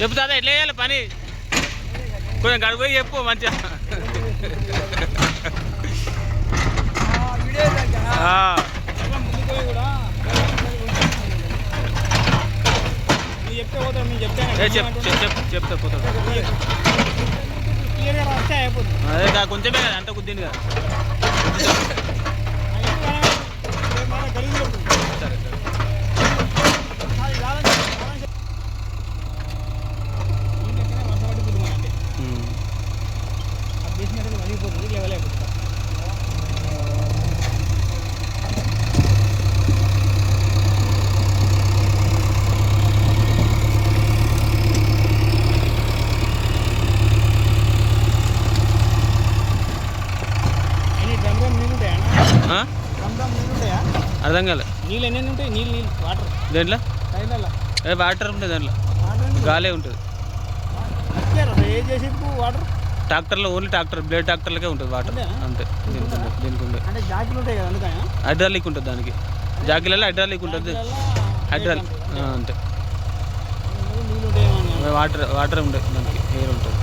చెప్పు తాత ఎట్లా చేయాలి పని? కొంచెం గడుపు చెప్పు మంచిగా. చెప్తే చెప్తా పోతాడు అదే కొంచెమే కదా అంత కుద్దింది కదా. అర్థం కాలే. నీళ్ళు ఎన్ని ఉంటాయి? నీళ్ళు నీళ్ళు. వాటర్. దేంట్లో? ఏ వాటర్ ఉంటుంది దాంట్లో? గాలే ఉంటుంది. వాటర్? ట్రాక్టర్లో ఓన్లీ ట్రాక్టర్ బ్లేడ్ ట్రాక్టర్లకే ఉంటుంది వాటర్. అంతే. దీనికి దీనికి హైడ్రాలిక్ ఉంటుంది దానికి. జాకిలలో హైడ్రాలిక్ ఉంటుంది. హైడ్రాలిక్. అంతే. వాటర్ వాటర్ ఉంటుంది దానికి. ఎయిర్ ఉంటుంది.